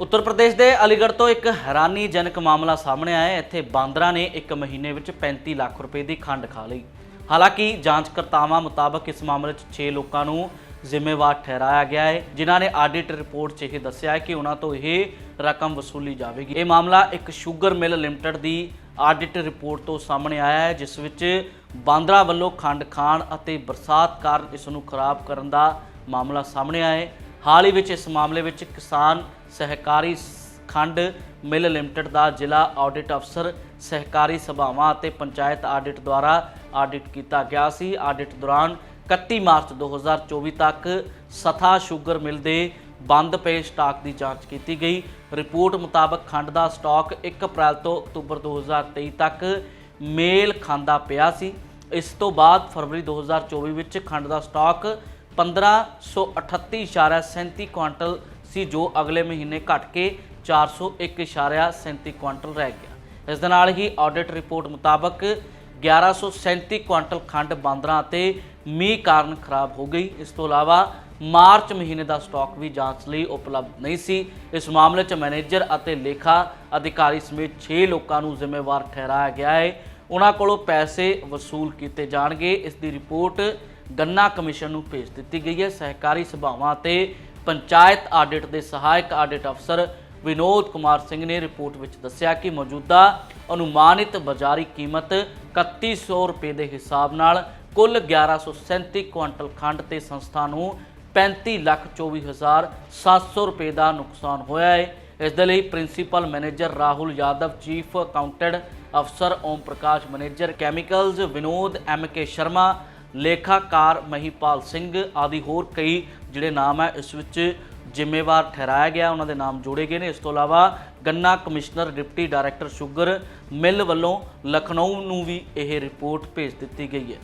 ਉੱਤਰ ਪ੍ਰਦੇਸ਼ ਦੇ ਅਲੀਗੜ੍ਹ ਤੋਂ ਇੱਕ ਹੈਰਾਨੀਜਨਕ ਮਾਮਲਾ ਸਾਹਮਣੇ ਆਇਆ ਹੈ। ਇੱਥੇ ਬਾਂਦਰਾਂ ਨੇ ਇੱਕ ਮਹੀਨੇ ਵਿੱਚ 35 ਲੱਖ ਰੁਪਏ ਦੀ ਖੰਡ ਖਾ ਲਈ। ਹਾਲਾਂਕਿ ਜਾਂਚਕਰਤਾਵਾਂ ਮੁਤਾਬਕ ਇਸ ਮਾਮਲੇ 'ਚ 6 ਲੋਕਾਂ ਨੂੰ ਜ਼ਿੰਮੇਵਾਰ ਠਹਿਰਾਇਆ ਗਿਆ ਹੈ, ਜਿਨ੍ਹਾਂ ਨੇ ਆਡਿਟ ਰਿਪੋਰਟ 'ਚ ਇਹ ਦੱਸਿਆ ਹੈ ਕਿ ਉਹਨਾਂ ਤੋਂ ਇਹ ਰਕਮ ਵਸੂਲੀ ਜਾਵੇਗੀ। ਇਹ ਮਾਮਲਾ ਇੱਕ ਸ਼ੂਗਰ ਮਿਲ ਲਿਮਟਿਡ ਦੀ ਆਡਿਟ ਰਿਪੋਰਟ ਤੋਂ ਸਾਹਮਣੇ ਆਇਆ ਹੈ, ਜਿਸ ਵਿੱਚ ਬਾਂਦਰਾ ਵੱਲੋਂ ਖੰਡ ਖਾਣ ਅਤੇ ਬਰਸਾਤ ਕਾਰਨ ਇਸ ਨੂੰ ਖਰਾਬ ਕਰਨ ਦਾ ਮਾਮਲਾ ਸਾਹਮਣੇ ਆਇਆ ਹੈ। ਹਾਲ ਹੀ ਵਿੱਚ ਇਸ ਮਾਮਲੇ ਵਿੱਚ ਕਿਸਾਨ ਸਹਿਕਾਰੀ ਸ- ਖੰਡ ਮਿਲ ਲਿਮਟਿਡ ਦਾ ਜ਼ਿਲ੍ਹਾ ਆਡਿਟ ਅਫਸਰ, ਸਹਿਕਾਰੀ ਸਭਾਵਾਂ ਅਤੇ ਪੰਚਾਇਤ ਆਡਿਟ ਦੁਆਰਾ ਆਡਿਟ ਕੀਤਾ ਗਿਆ ਸੀ। ਆਡਿਟ ਦੌਰਾਨ 31 ਮਾਰਚ 2024 ਤੱਕ ਸਥਾ ਸ਼ੂਗਰ ਮਿਲ ਦੇ ਬੰਦ ਪਏ ਸਟਾਕ ਦੀ ਜਾਂਚ ਕੀਤੀ ਗਈ। ਰਿਪੋਰਟ ਮੁਤਾਬਕ ਖੰਡ ਦਾ ਸਟਾਕ 1 ਅਪ੍ਰੈਲ ਤੋਂ ਅਕਤੂਬਰ 2023 ਤੱਕ ਮੇਲ ਖਾਂਦਾ ਪਿਆ ਸੀ। ਇਸ ਤੋਂ ਬਾਅਦ ਫਰਵਰੀ 2024 ਵਿੱਚ ਖੰਡ ਦਾ ਸਟਾਕ 1538.37 ਕੁਇੰਟਲ ਸੀ ਜੋ ਅਗਲੇ ਮਹੀਨੇ ਘਟ ਕੇ 401.37 ਕੁਆਂਟਲ ਰਹਿ ਗਿਆ। ਇਸ ਦੇ ਨਾਲ ਹੀ ਆਡਿਟ ਰਿਪੋਰਟ ਮੁਤਾਬਕ 1137 ਕੁਆਂਟਲ ਖੰਡ ਬਾਂਦਰਾਂ ਅਤੇ ਮੀਂਹ ਕਾਰਨ ਖਰਾਬ ਹੋ ਗਈ। ਇਸ ਤੋਂ ਇਲਾਵਾ ਮਾਰਚ ਮਹੀਨੇ ਦਾ ਸਟਾਕ ਵੀ ਜਾਂਚ ਲਈ ਉਪਲਬਧ ਨਹੀਂ ਸੀ। ਇਸ ਮਾਮਲੇ 'ਚ ਮੈਨੇਜਰ ਅਤੇ ਲੇਖਾ ਅਧਿਕਾਰੀ ਸਮੇਤ 6 ਲੋਕਾਂ ਨੂੰ ਜ਼ਿੰਮੇਵਾਰ ਠਹਿਰਾਇਆ ਗਿਆ ਹੈ। ਉਹਨਾਂ ਕੋਲੋਂ ਪੈਸੇ ਵਸੂਲ ਕੀਤੇ ਜਾਣਗੇ। ਇਸ ਦੀ ਰਿਪੋਰਟ ਗੰਨਾ ਕਮਿਸ਼ਨ ਨੂੰ ਭੇਜ ਦਿੱਤੀ ਗਈ ਹੈ। ਸਹਿਕਾਰੀ ਸਭਾਵਾਂ ਅਤੇ ਪੰਚਾਇਤ ਆਡਿਟ ਦੇ ਸਹਾਇਕ ਆਡਿਟ ਅਫਸਰ ਵਿਨੋਦ ਕੁਮਾਰ ਸਿੰਘ ਨੇ ਰਿਪੋਰਟ ਵਿੱਚ ਦੱਸਿਆ ਕਿ ਮੌਜੂਦਾ ਅਨੁਮਾਨਿਤ ਬਾਜ਼ਾਰੀ ਕੀਮਤ 3100 ਰੁਪਏ ਦੇ ਹਿਸਾਬ ਨਾਲ ਕੁੱਲ 1137 ਕੁਇੰਟਲ ਖੰਡ ਤੇ ਸੰਸਥਾ ਨੂੰ 35,24,700 ਰੁਪਏ ਦਾ ਨੁਕਸਾਨ ਹੋਇਆ ਹੈ। ਇਸ ਦੇ ਲਈ principal manager Rahul Yadav chief accountant ਅਫਸਰ Om Prakash manager chemicals Vinod M K Sharma ਲੇਖਾਕਾਰ Mahipal Singh ਆਦਿ ਹੋਰ ਕਈ ਜਿਹੜੇ ਨਾਮ ਹੈ, ਇਸ ਵਿੱਚ ਜ਼ਿੰਮੇਵਾਰ ਠਹਿਰਾਇਆ ਗਿਆ, ਉਹਨਾਂ ਦੇ ਨਾਮ ਜੋੜੇ ਗਏ ਨੇ। ਇਸ ਤੋਂ ਇਲਾਵਾ ਗੰਨਾ commissioner, deputy director sugar mill ਵੱਲੋਂ ਲਖਨਊ ਨੂੰ ਵੀ ਇਹ ਰਿਪੋਰਟ ਭੇਜ ਦਿੱਤੀ ਗਈ ਹੈ।